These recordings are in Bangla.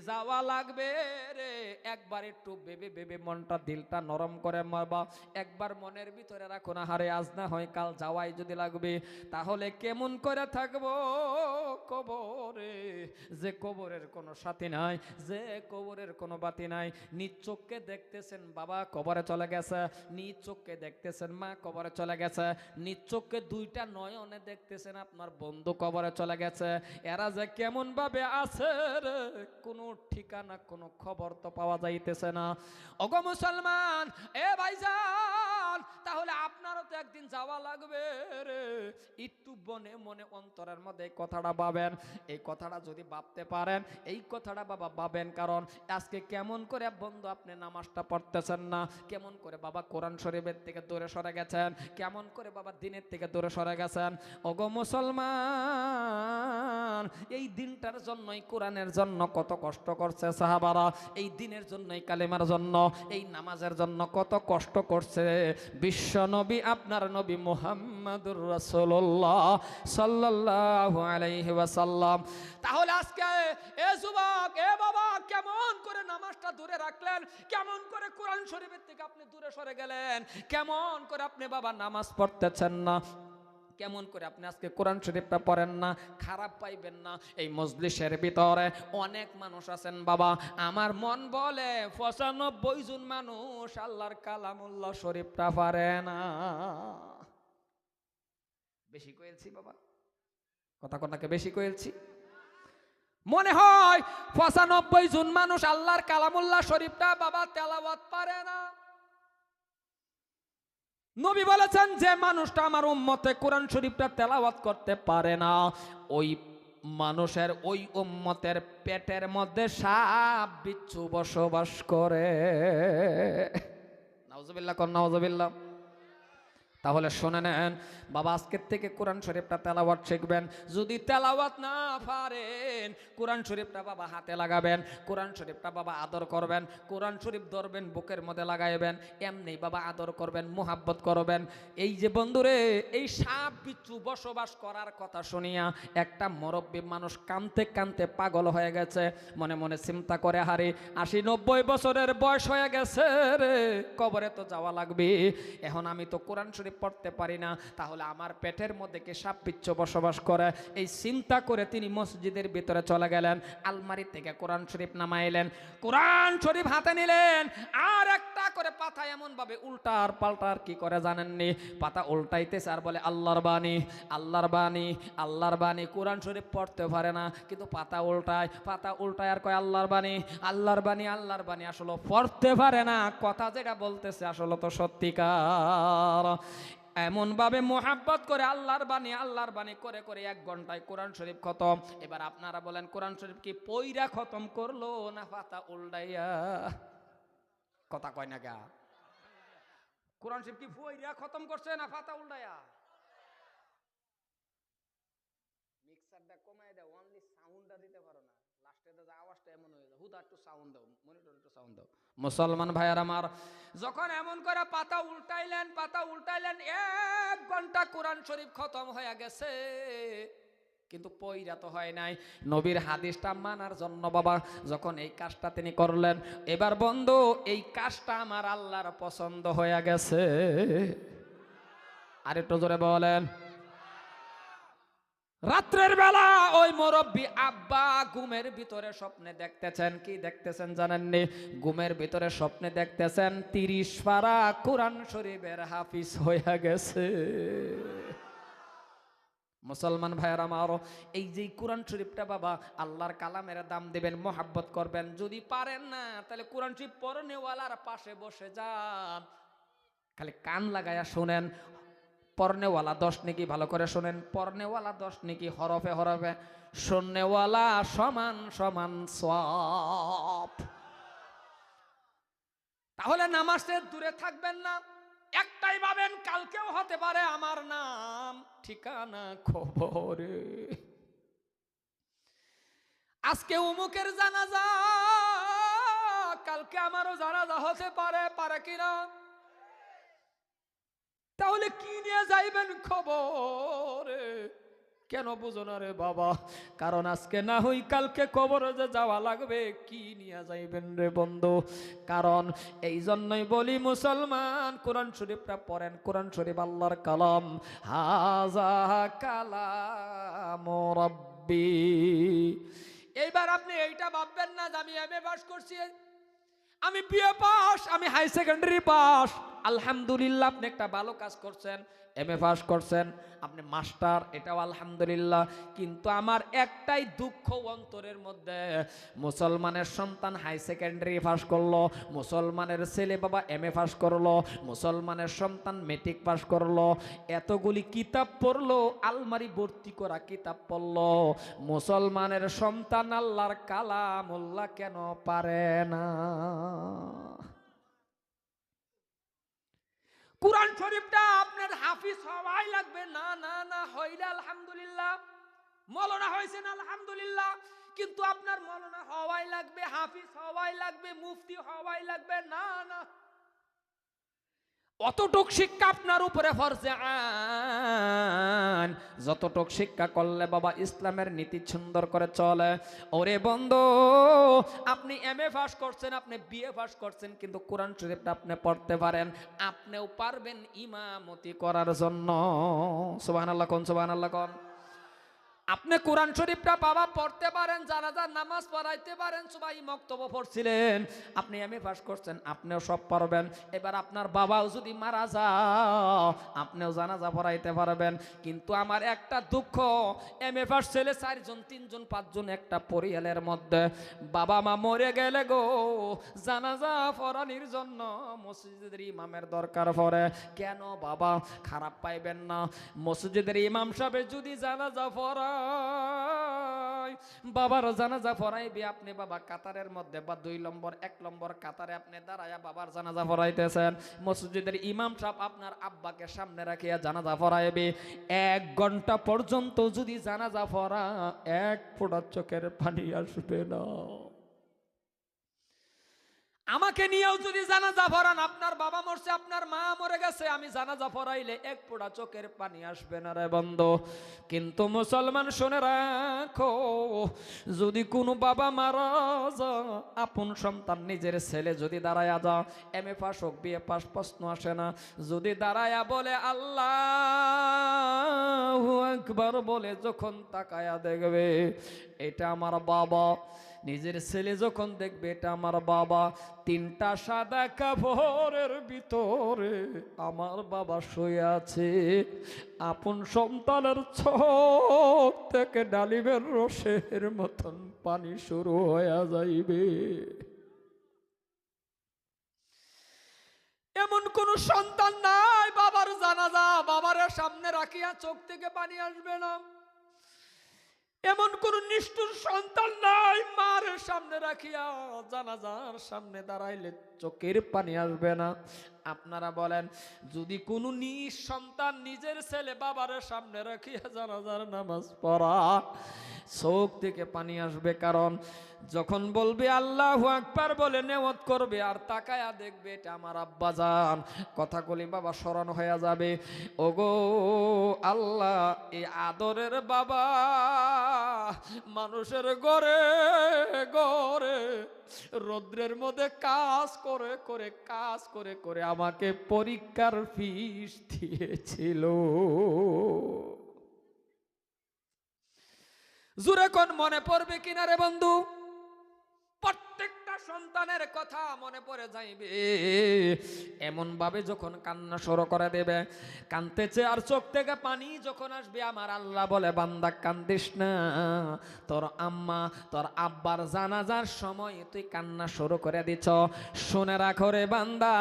যাওয়া লাগবে রে? একবার একটু ভেবে ভেবে মনটা দিলটা নরম করে মারবা। একবার মনের ভিতরে রাখো না, হারে আজ না হয় কাল যাওয়াই যদি লাগবে। তাহলে কেমন করে থাকব কবরে? যে কবরের কোনো সাথী নাই, যে কবরের কোনো বাতি নাই। নিজ চোখকে দেখতেছেন, বাবা কবরে চলে গেছে। নিজ চোখকে দেখতেছেন, মা কবরে চলে গেছে। নিজ চোখকে দুইটা নয়নে দেখতেছেন, আপনার বন্ধু কবরে চলে গেছে। এরা যে কেমন ভাবে আছে রে কোনো ঠিকানা কোনো খবর তো পাওয়া যাইতেছে না। অগ মুসলমান এ ভাইজান! তাহলে আপনারও তো একদিন যাওয়া লাগবে রে। একটু বনে মনে অন্তরের মধ্যে এই কথাটা ভাবেন। এই কথাটা যদি ভাবতে পারেন, এই কথাটা বাবা ভাবেন, কারণ আজকে কেমন করে বন্ধু আপনি নামাজটা পড়তেছেন না, কেমন করে বাবা কোরআন শরীফের থেকে দূরে সরে গেছেন, কেমন করে বাবা দিনের থেকে দূরে সরে গেছেন। ওগো মুসলমান, এই দিনটার জন্যই, কোরআনের জন্য কত কষ্ট করছে সাহাবারা। এই দিনের জন্যই, কালেমার জন্য, এই নামাজের জন্য কত কষ্ট করছে। বিশ্ব নবী, আপনার নবী মুহাম্মাদুর রাসূলুল্লাহ সাল্লাল্লাহু আলাইহি ওয়াসাল্লাম। তাহলে আজকে এ যুবক, এ বাবা, কেমন করে নামাজটা দূরে রাখলেন? কেমন করে কোরআন শরীফের থেকে আপনি দূরে সরে গেলেন? কেমন করে আপনি বাবা নামাজ পড়তেছেন না? কেমন করে আপনি আজকে কোরআন শরীফটা পড়েন না, খারাপ পাইবেন না, এই মজলিসের ভিতরে অনেক মানুষ আছেন বাবা। আমার মন বলে পঁচানব্বই জন মানুষ আল্লাহর কালামুল্লাহ শরীফটা পারে না। বেশি কয়েছি বাবা? কথা কথাকে বেশি কয়েছি মনে হয় পঁচানব্বই জন মানুষ আল্লাহর কালামুল্লাহ শরীফটা বাবা তেলাওয়াত পারে না। নবী বলেছেন যে মানুষটা আমার উম্মতে কোরআন শরীফটা তেলাওয়াত করতে পারে না। ওই মানুষের ওই উম্মতের পেটের মধ্যে সাপ বিচ্ছু বসবাস করে। নাউজুবিল্লাহ কর নাউজুবিল্লাহ। তাহলে শুনে নেন, বাবা আজকের থেকে কোরআন শরীফটা তেলাওয়াত শিখবেন। যদি তেলাওয়াত না পারেন, কোরআন শরীফটা বাবা হাতে লাগাবেন, কোরআন শরীফটা বাবা আদর করবেন, কোরআন শরীফ ধরবেন, বুকের মধ্যে লাগাইবেন, এমনি বাবা আদর করবেন, মোহাব্বত করবেন। এই যে বন্ধুরে, এই সাপ বিচ্ছু বসবাস করার কথা শুনিয়া একটা মুরব্বী মানুষ কানতে কানতে পাগল হয়ে গেছে। মনে মনে চিন্তা করে, হারে আশি নব্বই বছরের বয়স হয়ে গেছে রে, কবরে তো যাওয়া লাগবে। এখন আমি তো কোরআন শরীফ পড়তে পারি না, তাহলে আমার পেটের মধ্যে কে সাপ বিচ্ছু বসবাস করে। এই চিন্তা করে তিনি মসজিদের ভিতরে চলে গেলেন, আলমারি থেকে কোরআন শরীফ নামাইলেন। কোরআন শরীফ হাতে নিলেন, আর একটা করে পাতা এমন ভাবে উল্টার পাল্টার কি করে জানেননি? পাতা উল্টাইতেছে আর বলে, আল্লাহর বাণী আল্লাহর বাণী আল্লাহর বাণী। কোরআন শরীফ পড়তে পারে না, কিন্তু পাতা উল্টায় পাতা উল্টায় আর কয়, আল্লাহর বাণী আল্লাহর বাণী আল্লাহর বাণী। আসলে পড়তে পারে না, কথা যেটা বলতেছে আসলে তো সত্যিকার। এমন ভাবে মোহাব্বত করে আল্লাহর বাণী আল্লাহর বাণী করে করে এক ঘন্টায় কোরআন শরীফ খতম। এবার আপনারা বলেন, কোরআন শরীফ কি পইরা খতম করল না পাতা উল্টাইয়া? কথা কয় না গা। কোরআন শরীফ কি পইরা খতম করছে না পাতা উল্টাইয়া? মিক্সারটা কমায় দাও অনলি সাউন্ডটা দিতে পারো না। লাস্টে তো আওয়াজটা এমন হয়ে যায় হুদা, একটু সাউন্ড দাও মনিটর একটু সাউন্ড দাও। মুসলমান ভাইয়ার আমার যখন এমন করে পাতা উল্টাইলেন পাতা উল্টাইলেন, এক ঘণ্টা কোরআন শরীফ খতম হয়ে গেছে। কিন্তু পইরা তো হয় নাই। নবীর হাদিসটা মানার জন্য বাবা, যখন এই কাজটা তিনি করলেন, এবার বন্ধু, এই কাজটা আমার আল্লাহর পছন্দ হয়ে গেছে। আরেকটু জোরে বলেন। রাত্রের বেলা ওই মুরব্বী আব্বা ঘুমের ভিতরে স্বপ্নে দেখতেছেন, কি দেখতেছেন জানেননি? ঘুমের ভিতরে স্বপ্নে দেখতেছেন, তিরিশ পারা কোরআন শরীফের হাফিজ হয়ে গেছে। মুসলমান ভাইয়ের আমার, এই যে কোরআন শরীফটা বাবা, আল্লাহর কালামের দাম দেবেন, মোহাব্বত করবেন, যদি পারেন না, তাহলে কোরআন শরীফ পরনেওয়ালার পাশে বসে যান। খালি কান লাগায়া শোনেন পর্নেওয়ালা, দশ নাকি ভালো করে শোনেন। পর্নেওয়ালা, দশ নাকি হরফে হরফে। শোনেওয়ালা সমান সমান সব। তাহলে নামাজের দূরে থাকবেন না। একটাই ভাবেন, কালকেও হতে পারে আমার নাম, ঠিকানা, খবরে। আজকে উমুকের জানাজা, কালকে আমারও জানাজা হতে পারে পারে কিনা? তাহলে কি নিয়ে যাইবেন খবর? কেন বুঝো না রে বাবা? কারণ আজকে না হই কালকে কবরে যে যাওয়া লাগবে, কি নিয়ে যাইবেন রে বন্ধু? কারণ এই জন্যই বলি মুসলমান, কোরআন শরীফটা পড়েন, কোরআন শরীফ আল্লাহর কালাম। হাজা কালাম রব্বি। এইবার আপনি এইটা ভাববেন না যে আমি এম এ পাস করছি? আমি বিএ পাস আমি হাই সেকেন্ডারি পাস। আলহামদুলিল্লাহ আপনি একটা ভালো কাজ করছেন। এম এ পাস করছেন। আপনি মাস্টার, এটাও আলহামদুলিল্লাহ। কিন্তু আমার একটাই দুঃখ অন্তরের মধ্যে, মুসলমানের সন্তান হাই সেকেন্ডারি পাস করল, মুসলমানের ছেলে বাবা এম এ পাস করল, মুসলমানের সন্তান মেট্রিক পাস করল, এতগুলি কিতাব পড়ল, আলমারি ভর্তি করা কিতাব পড়ল, মুসলমানের সন্তান আল্লাহর কালামুল্লাহ কেন পারে না? কোরআন শরীফটা আপনার হাফিজ হওয়াই লাগবে। না না না, হইলে আলহামদুলিল্লাহ। মলনা হয়েছে না আলহামদুলিল্লাহ। কিন্তু আপনার মলনা হওয়াই লাগবে, হাফিজ হওয়াই লাগবে, মুফতি হওয়াই লাগবে। না না। অতটুক শিক্ষা আপনার উপরে ফরজে আন। যতটুক শিক্ষা করলে বাবা ইসলামের নীতি সুন্দর করে চলে। ওরে বন্ধু, আপনি এম এ পাস করছেন, আপনি বিএ পাস করছেন, কিন্তু কোরআন শরীফটা আপনি পড়তে পারেন। আপনিও পারবেন ইমামতি করার জন্য। সুবাহ আল্লাহ কোন সুবাহ আল্লাহ কোন। আপনি কোরআন শরীফটা বাবা পড়তে পারেন, জানাজার নামাজ পড়াইতে পারেন, সবাই মক্তব্য পড়ছিলেন। আপনি এম এ পাস করছেন, আপনিও সব পারবেন। এবার আপনার বাবাও যদি মারা যাও আপনিও জানাজা পড়াইতে পারবেন। কিন্তু আমার একটা দুঃখ এম এ পাস ছেলে চারজন, তিনজন, পাঁচজন একটা পরিয়ালের মধ্যে। বাবা মা মরে গেলে গো, জানাজা পড়ানির জন্য মসজিদের ইমামের দরকার পড়ে। কেন বাবা, খারাপ পাইবেন না। মসজিদের ইমাম সাহেব যদি জানাজা পড়ায় বাবার জানাজা ফরাইবি আপনি বাবা কাতারের মধ্যে বা দুই নম্বর, এক নম্বর কাতারে আপনি দাঁড়ায়া বাবার জানাজা পড়াইতেছেন মসজিদের ইমাম সাহেব আপনার আব্বাকে সামনে রাখিয়া জানাজা পড়াইবে এক ঘণ্টা পর্যন্ত যদি জানাজা পড়া এক ফোটার চোখের পানি আসবে না। আমাকে নিয়েও যদি জানাজা পড়ান, আপনার বাবা মরছে, আপনার মা মরে গেছে, আমি জানাজা পড়াইলে এক পোড়া চোখের পানি আসবে না রে বন্ধ। কিন্তু মুসলমান শুনে রাখো, যদি কোনো বাবা মারা যা আপন সন্তান নিজের ছেলে যদি দাঁড়ায়া যা এম এ পাস হোক বিএ পাস প্রশ্ন আসে না। যদি দাঁড়ায়া বলে, আল্লাহ একবার বলে যখন তাকায়া দেখবে, এটা আমার বাবা। নিজের ছেলে যখন দেখবে এটা আমার বাবা, তিনটা সাদা কাপড়ের ভিতরে আমার বাবা শুয়ে আছে। আপন সন্তানের চোখ থেকে ডালিমের রসের মতন পানি শুরু হয়ে যাইবে। এমন কোন সন্তান নাই বাবার জানাজা, বাবার সামনে রাখিয়া চোখ থেকে পানি আসবে না। এমন কোন নিষ্ঠুর সন্তান নাই। মার সামনে রাখিয়া জানাজার সামনে দাঁড়াইলে চোখের পানি আসবে না। আপনারা বলেন, যদি কোনো নিজ সন্তান নিজের ছেলে বাবার সামনে রাখিয়া জানাজার নামাজ পড়া চোখ থেকে পানি আসবে, কারণ যখন বলবে আল্লাহ আকবার বলে নেওয়াত করবে আর তাকায়া দেখবে এটা আমার আব্বা যান কথাগুলি বাবা স্মরণ হয়ে যাবে। ওগো আল্লাহ, এই আদরের বাবা মানুষের গড়ে গড়ে রৌদ্রের মধ্যে কাজ করে করে, কাজ করে করে আমাকে পরীক্ষার ফিস দিয়েছিল। জুরে কোন মনে পড়বে কিনা রে বন্ধু? সন্তানের কথা মনে পড়ে যাইবে। এমন ভাবে যখন কান্না শুরু করে দেবে কানতেছে আর চোখ থেকে পানি যখন আসবে, আমার আল্লাহ বলে, বান্দা, কান্দিস না। তোর আম্মা, তোর আব্বার জানাজার সময় তুই কান্না শুরু করে দিছ। শুনে রাখো রে বান্দা,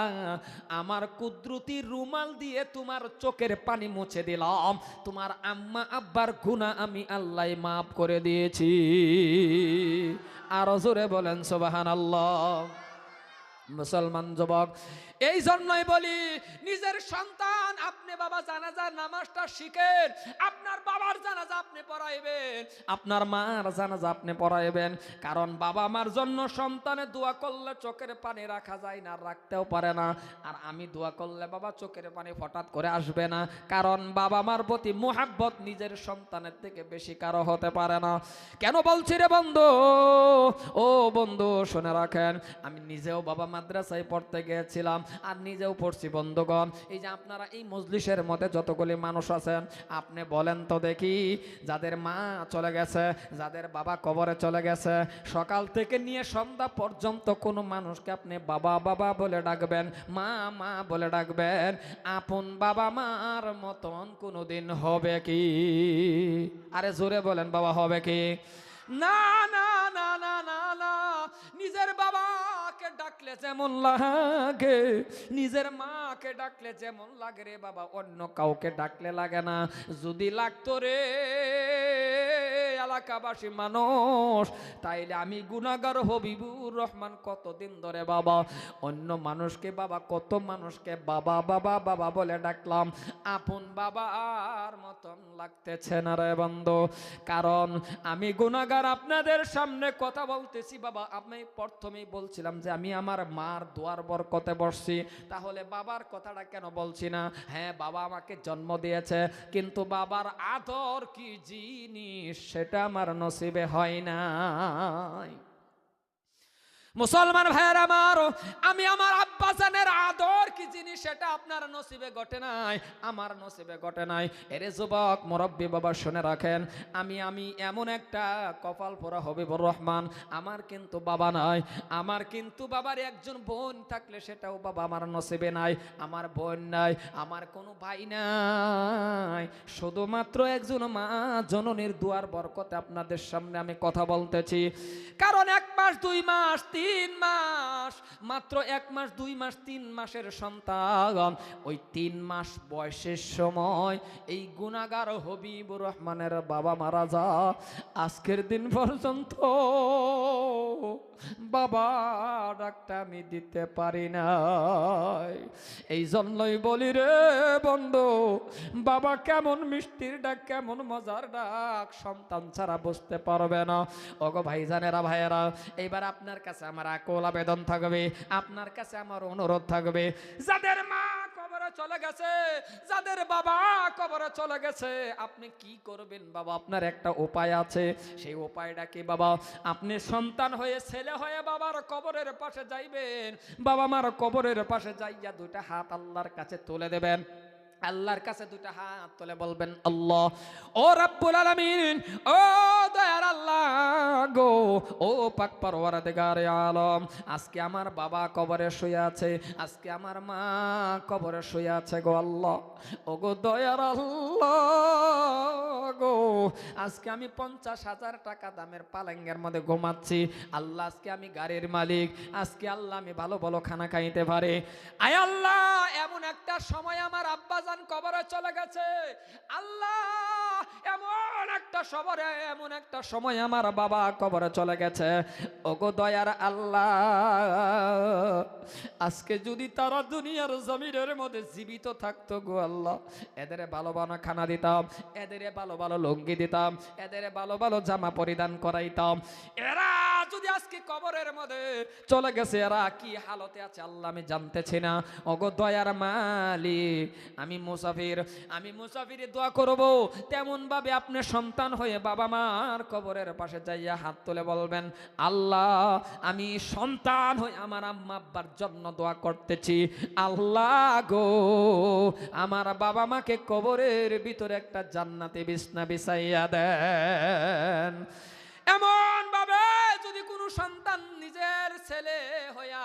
আমার কুদরতি রুমাল দিয়ে তোমার চোখের পানি মুছে দিলাম। তোমার আম্মা, আব্বার গুণা আমি আল্লাহ মাফ করে দিয়েছি। আরও জোরে বলেন সোবাহান আল্লাহ মুসলমান যুবক এই জন্যই বলি, নিজের সন্তান, আপনি বাবা জানাজার নামাজটা শিখেন, আপনার বাবার জানাজা আপনি পড়াইবেন, আপনার মার জানাজা আপনি পড়াইবেন, কারণ বাবা মার জন্য সন্তানে দোয়া করলে চোখের পানি রাখা যায় না, রাখতেও পারে না, আর আমি দোয়া করলে বাবা চোখের পানি হঠাৎ করে আসবে না, কারণ বাবা মার প্রতি মোহাব্বত নিজের সন্তানের থেকে বেশি কারও হতে পারে না। কেন বলছি রে বন্ধু? ও বন্ধু, শুনে রাখেন, আমি নিজেও বাবা মাদ্রাসায় পড়তে গিয়েছিলাম আর নিজেও পড়ছি, বন্ধুগণ। এই যে আপনারা এই মজলিসের মধ্যে যতগুলি মানুষ আছেন, আপনি বলেন তো দেখি, যাদের মা চলে গেছে, যাদের বাবা কবরে চলে গেছে, সকাল থেকে নিয়ে সন্ধ্যা পর্যন্ত কোনো মানুষকে আপনি বাবা বাবা বলে ডাকবেন, মা মা বলে ডাকবেন, আপন বাবা মার মতন কোনোদিন হবে কি? আরে জোরে বলেন, বাবা, হবে কি? না না না না না না। নিজের বাবাকে ডাকলে যেমন লাগে, নিজের মাকে ডাকলে যেমন লাগে রে বাবা, অন্য কাউকে ডাকলে লাগে না। যদি লাগতো রে এলাকাবাসী মানুষ, তাইলে আমি গুনাগার হবিবুর রহমান কতদিন ধরে বাবা? অন্য মানুষকে বাবা, কত মানুষকে বাবা বাবা বাবা বলে ডাকলাম। আপন বাবার মতন লাগতেছে না রে বন্ধু। কারণ আমি গুনাগার আপনাদের সামনে কথা বলতেছি বাবা। আমি প্রথমেই বলছিলাম যে আমি আমার মার দোয়ার বরকতে বসছি। তাহলে বাবার কথাটা কেন বলছি না? হ্যাঁ বাবা আমাকে জন্ম দিয়েছে, কিন্তু বাবার আদর কি জিনিস সেটা আমার নসিবে হয় না মুসলমান ভাইয়ের আমার, আমি আমার আব্বাসানের আদর কি জিনিস সেটা আপনার নসিবে ঘটে নাই, আমার নসিবে ঘটে নাই। এরে যুবক, মুরব্বী বাবা শুনে রাখেন, আমি আমি এমন একটা কপাল পোড়া হবিবুর রহমান, আমার কিন্তু বাবা নাই, আমার কিন্তু বাবার একজন বোন থাকলে সেটাও বাবা আমার নসিবে নাই, আমার বোন নাই, আমার কোনো ভাই নাই। শুধুমাত্র একজন মা, জননীর দুয়ার বরকতে আপনাদের সামনে আমি কথা বলতেছি। কারণ এক মাস, দুই মাস মাস, মাত্র এক মাস, দুই মাস, তিন মাসের সন্তান। ওই তিন মাস বয়সের সময় এই গুণাগার হবিবুর রহমানের বাবা মারা যা আজকের দিন পর্যন্ত বাবা ডাকটা আমি দিতে পারি নাই। এই জন্যই বলি রে বন্ধু, বাবা কেমন মিষ্টির ডাক, কেমন মজার ডাক, সন্তান ছাড়া বুঝতে পারবে না। ওগো ভাইজানেরা, ভাইয়েরা, এইবার আপনার কাছে আমার আকল আবেদন থাকবে, আপনার কাছে আমার অনুরোধ থাকবে। যাদের মা কবরে চলে গেছে, যাদের বাবা কবরে চলে গেছে, আপনি কি করবেন বাবা? আপনার একটা উপায় আছে। সেই উপায়টা কি বাবা? আপনি সন্তান হয়ে ছেলে হয়ে বাবার কবরের পাশে যাইবেন। বাবা মার কবরের পাশে যাইয়া দুইটা হাত আল্লাহর কাছে তুলে দেবেন। আল্লাহর কাছে দুটা হাত তুলে বলবেন, আল্লাহ, ও রাব্বুল আলামিন, ও দয়ার আল্লাহ গো, ও পাক পরওয়ারদিগারে আলম, আজকে আমার বাবা কবরে শুয়ে আছে, আজকে আমার মা কবরে শুয়ে আছে গো আল্লাহ ও গো দয়ার আল্লাহ গো, আজকে আমি পঞ্চাশ হাজার টাকা দামের পালেঙ্গের মধ্যে ঘুমাচ্ছি, আল্লাহ আজকে আমি গাড়ির মালিক, আজকে আল্লাহ আমি ভালো ভালো খানা খাইতে পারে। আয় আল্লাহ, এমন একটা সময় আমার আব্বাজান on কবরে চলে গেছে। আল্লাহ, এমন একটা সবরে এমন একটা সময় আমার বাবা কবরে চলে গেছে। ওগো দয়ার আল্লাহ, আজকে যদি তারা দুনিয়ার জমিনের মধ্যে জীবিত থাকতো গো আল্লাহ, এদের ভালো ভালো খানা দিতাম, এদের ভালো ভালো লুঙ্গি দিতাম, এদের ভালো ভালো জামা পরিধান করাইতাম। এরা যদি আজকে কবরের মধ্যে চলে গেছে, এরা কি হালতে আছে আল্লাহ আমি জানতেছি না। অগো দয়ার মালিক, আমি মুসাফির, আমি মুসাফিরে দোয়া করব। তেমন ভাবে আপনি সন্তান হয়ে বাবা মার কবরের পাশে যাইয়া হাত তুলে বলবেন, আল্লাহ, আমি সন্তান হয়ে আমার আম্মা আব্বার জন্য দোয়া করতেছি। আল্লাহ গো, আমার বাবা মাকে কবরের ভিতরে একটা জান্নাতে বিছনা বিছাইয়া দেন। এমন ভাবে যদি কোনো সন্তান নিজের ছেলে হইয়া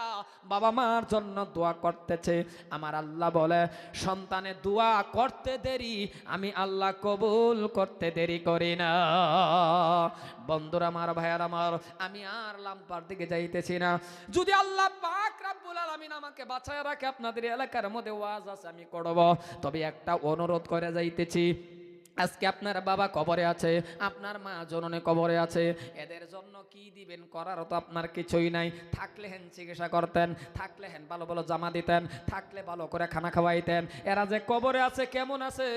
বাবা মার জন্য দোয়া করতেছে, আমার আল্লাহ বলে, সন্তানে দোয়া করতে দেরি, আমি আল্লাহ কবুল করতে দেরি করি না। বন্ধুরা আমার ভাইয়ার আমার, আমি আর লাম্পার দিকে যাইতেছি না। যদি আল্লাহ পাক রাব্বুল আলামিন আমাকে বাঁচায় রাখে, আপনাদের এলাকার মধ্যে ওয়াজ আছে, আমি করব। তবে একটা অনুরোধ করে যাইতেছি আজকে আপনার বাবা কবরে আছে, আপনার মা জননে কবরে আছে, এদের জন্য কি দিবেন করার তো আপনার কিছুই নাই। থাকলে হেন চিকিৎসা করতেন, থাকলে হেন ভালো ভালো জামা দিতেন, থাকলে ভালো করে খানা খাওয়াইতেন। এরা যে কবরে আছে, কেমন আছে?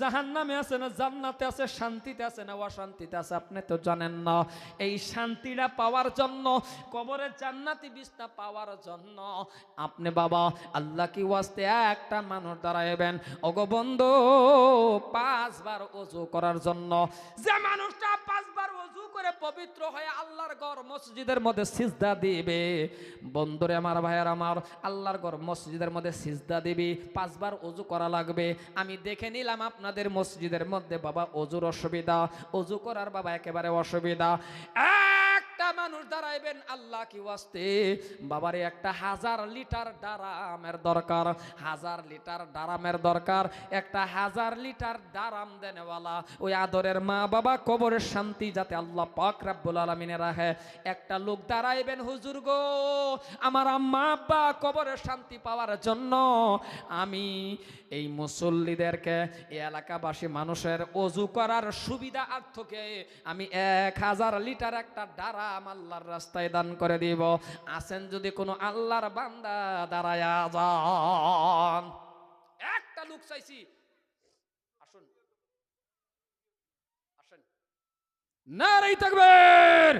জাহান নামে আছে না জান্নাতে আছে, শান্তিতে আছে না অশান্তিতে আছে, আপনি তো জানেন না। এই শান্তিটা পাওয়ার জন্য, কবরে জান্নাতি বিছনা পাওয়ার জন্য, আপনি বাবা, আল্লাহ কি ওয়াস্তে একটা মানুষ দাঁড়াইবেন? অগবন্ধ পাঁচবার অজু করার জন্য। যে মানুষটা পাঁচবার অজু করে পবিত্র হয়ে আল্লাহর ঘর মসজিদের মধ্যে সিজদা দিবে। বন্ধুরে আমার ভাইয়ের আমার, আল্লাহর ঘর মসজিদের মধ্যে সিজদা দিবি, পাঁচবার অজু করা লাগবে। আমি দেখে নিলাম আপনাদের মসজিদের মধ্যে বাবা অজুর অসুবিধা অজু করার বাবা একেবারে অসুবিধা। মানুষ দাঁড়াইবেন আল্লাহ কি ওয়াস্তে। বাবারে, একটা হাজার লিটার ডারামের দরকার, হাজার লিটার ডারামের দরকার। একটা হাজার লিটার ডারাম দেনেওয়ালা, ওই আদরের মা বাবা কবরের শান্তি যাতে আল্লাহ পাক রাব্বুল আলামিনে রাখে। একটা লোক দাঁড়াইবেন, হুজুর গো, আমার আম্মা, আব্বা কবরের শান্তি পাওয়ার জন্য আমি এই মুসল্লিদেরকে, এই এলাকাবাসী মানুষের অজু করার সুবিধা আর্থকে আমি এক হাজার লিটার একটা ডারাম আল্লাহর রাস্তায় দান করে দিব। আসেন যদি কোনো আল্লাহর বান্দা দাঁড়ায়া যান। একটা লোক চাইছি। আসুন। আসেন। নারাই থাকবেন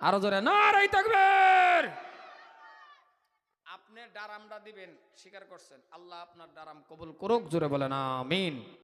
আরও জোরে, নারাই থাকবেন আপনি ডারামটা দিবেন, স্বীকার করছেন। আল্লাহ আপনার ডারাম কবুল করুক, জোরে বলেন, আমিন।